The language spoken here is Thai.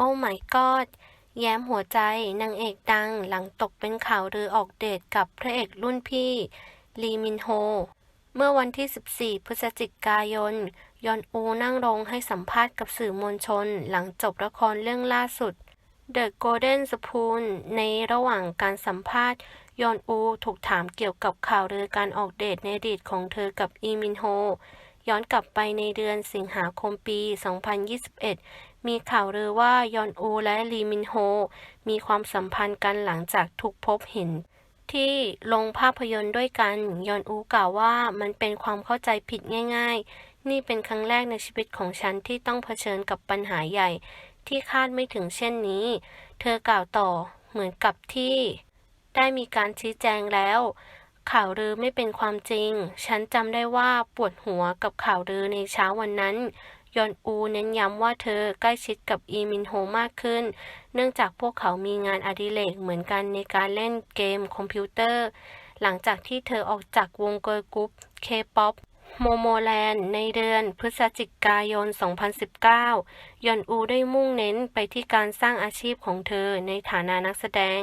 อ้ my god แย้มหัวใจนางเอกดังหลังตกเป็นข่าวลือออกเดทกับพระเอกรุ่นพี่ ลีมินโฮ เมื่อวันที่ 14 พฤศจิกายน ยอนอูนั่งลงให้สัมภาษณ์กับสื่อมวลชน หลังจบละครเรื่องล่าสุด The Golden Spoon ในระหว่างการสัมภาษณ์ ยอนอูถูกถามเกี่ยวกับข่าวลือการออกเดทในอดีตของเธอกับอีมินโฮย้อนกลับไปในเดือนสิงหาคมปี 2021 มีข่าวลือว่ายอนอูและลีมินโฮ มีความสัมพันธ์กันหลังจากถูกพบเห็น ที่ลงภาพยนตร์ด้วยกัน ยอนอูกล่าวว่ามันเป็นความเข้าใจผิดง่าย ๆ นี่เป็นครั้งแรกในชีวิตของฉันที่ต้องเผชิญกับปัญหาใหญ่ ที่คาดไม่ถึงเช่นนี้ เธอกล่าวต่อเหมือนกับที่ ได้มีการชี้แจงแล้วข่าวลือไม่เป็นความจริง ฉันจำได้ว่าปวดหัวกับข่าวลือในเช้าวันนั้น ยอนอูเน้นย้ำว่าเธอใกล้ชิดกับอีมินโฮมากขึ้น เนื่องจากพวกเขามีงานอดิเรกเหมือนกันในการเล่นเกมคอมพิวเตอร์ หลังจากที่เธอออกจากวงเกิร์ลกรุ๊ปเคป๊อปโมโมแลนด์ในเดือนพฤศจิกายน 2019 ยอนอูได้มุ่งเน้นไปที่การสร้างอาชีพของเธอในฐานะนักแสดง